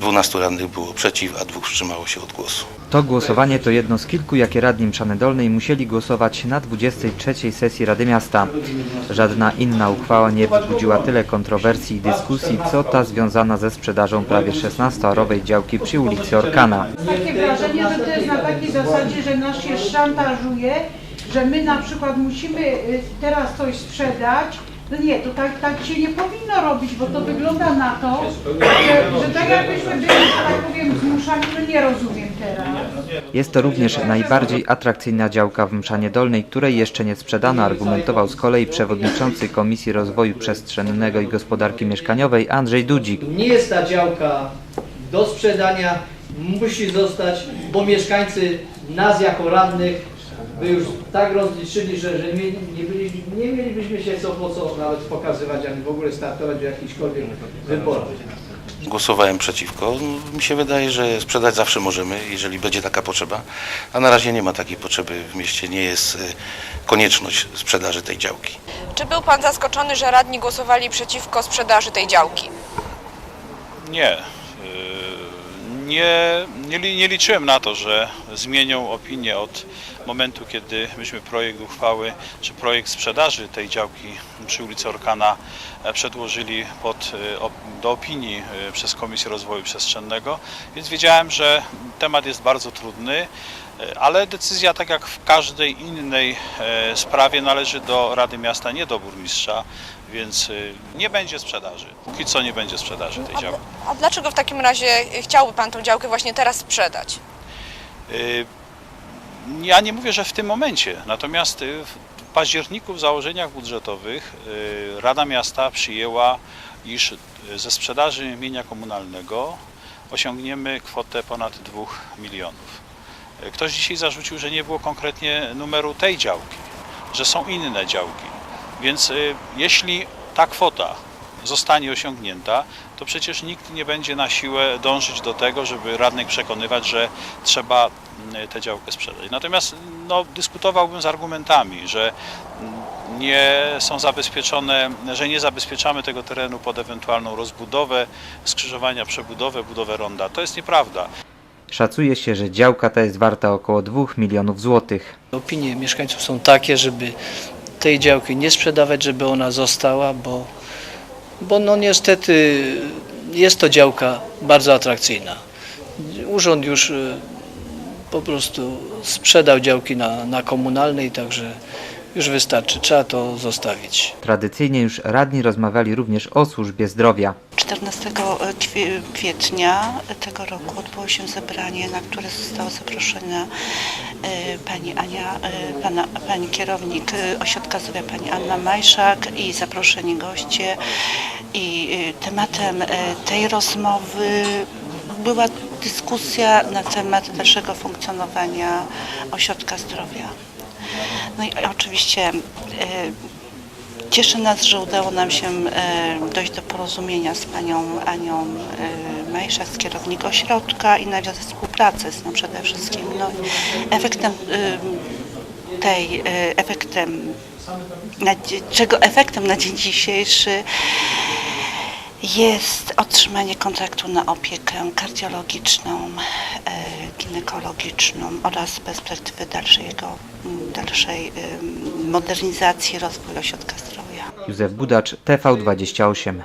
12 radnych było przeciw, a dwóch wstrzymało się od głosu. To głosowanie to jedno z kilku, jakie radni Mszany Dolnej musieli głosować na 23 sesji Rady Miasta. Żadna inna uchwała nie wzbudziła tyle kontrowersji i dyskusji, co ta związana ze sprzedażą prawie 16-arowej działki przy ulicy Orkana. takie wrażenie, że to jest na takiej zasadzie, że nas się szantażuje, że my na przykład musimy y, teraz coś sprzedać. No nie, to tak, tak się nie powinno robić, bo to wygląda na to, że, że tak jakbyśmy byli, że tak powiem, zmuszani, no nie rozumiem teraz. Jest to również najbardziej atrakcyjna działka w Mszanie Dolnej, której jeszcze nie sprzedano, argumentował z kolei przewodniczący Komisji Rozwoju Przestrzennego i Gospodarki Mieszkaniowej Andrzej Dudzik. Nie jest ta działka do sprzedania, musi zostać, bo mieszkańcy nas jako radnych by już tak rozliczyli, że, że nie, nie, byli, nie mielibyśmy się co po co nawet pokazywać, ani w ogóle startować w jakichkolwiek wyborach. Głosowałem przeciwko. Mi się wydaje, że sprzedać zawsze możemy, jeżeli będzie taka potrzeba. A na razie nie ma takiej potrzeby w mieście, nie jest y, konieczność sprzedaży tej działki. Czy był Pan zaskoczony, że radni głosowali przeciwko sprzedaży tej działki? Nie. Nie, nie, nie liczyłem na to, że zmienią opinię od momentu, kiedy myśmy projekt uchwały, czy projekt sprzedaży tej działki przy ulicy Orkana e, przedłożyli pod, e, do opinii e, przez Komisję Rozwoju Przestrzennego, więc wiedziałem, że temat jest bardzo trudny, ale decyzja, tak jak w każdej innej e, sprawie, należy do Rady Miasta, nie do burmistrza, więc e, nie będzie sprzedaży. Póki co nie będzie sprzedaży tej działki. a dlaczego w takim razie chciałby Pan tą działkę właśnie teraz sprzedać? Ja nie mówię, że w tym momencie, natomiast w październiku w założeniach budżetowych Rada Miasta przyjęła, iż ze sprzedaży mienia komunalnego osiągniemy kwotę ponad 2 milionów. Ktoś dzisiaj zarzucił, że nie było konkretnie numeru tej działki, że są inne działki. Więc y, jeśli ta kwota zostanie osiągnięta, to przecież nikt nie będzie na siłę dążyć do tego, żeby radnych przekonywać, że trzeba mm, tę działkę sprzedać. Natomiast no, dyskutowałbym z argumentami, że mm, nie są zabezpieczone, że nie zabezpieczamy tego terenu pod ewentualną rozbudowę, skrzyżowania, przebudowę, budowę ronda. To jest nieprawda. Szacuje się, że działka ta jest warta około 2 milionów złotych. Opinie mieszkańców są takie, żeby tej działki nie sprzedawać, żeby ona została, bo, bo no niestety jest to działka bardzo atrakcyjna. Urząd już y, po prostu sprzedał działki na, na komunalnej, także już wystarczy, trzeba to zostawić. Tradycyjnie już radni rozmawiali również o służbie zdrowia. 14 kwie- kwietnia tego roku odbyło się zebranie, na które została zaproszona e, pani Ania, e, pana, pani kierownik e, Ośrodka Zdrowia pani Anna Majszak i zaproszeni goście. I e, tematem e, tej rozmowy była dyskusja na temat dalszego funkcjonowania Ośrodka Zdrowia. No i oczywiście e, Cieszy nas, że udało nam się e, dojść do porozumienia z panią Anią e, Majszak, z kierownikiem ośrodka i nawiązać współpracę z nią przede wszystkim. No, efektem tej, efektem, czego efektem na dzień dzisiejszy jest otrzymanie kontraktu na opiekę kardiologiczną, e, ginekologiczną oraz perspektywy dalszej em, modernizacji rozwoju ośrodka zdrowia. Józef Budacz, TV28.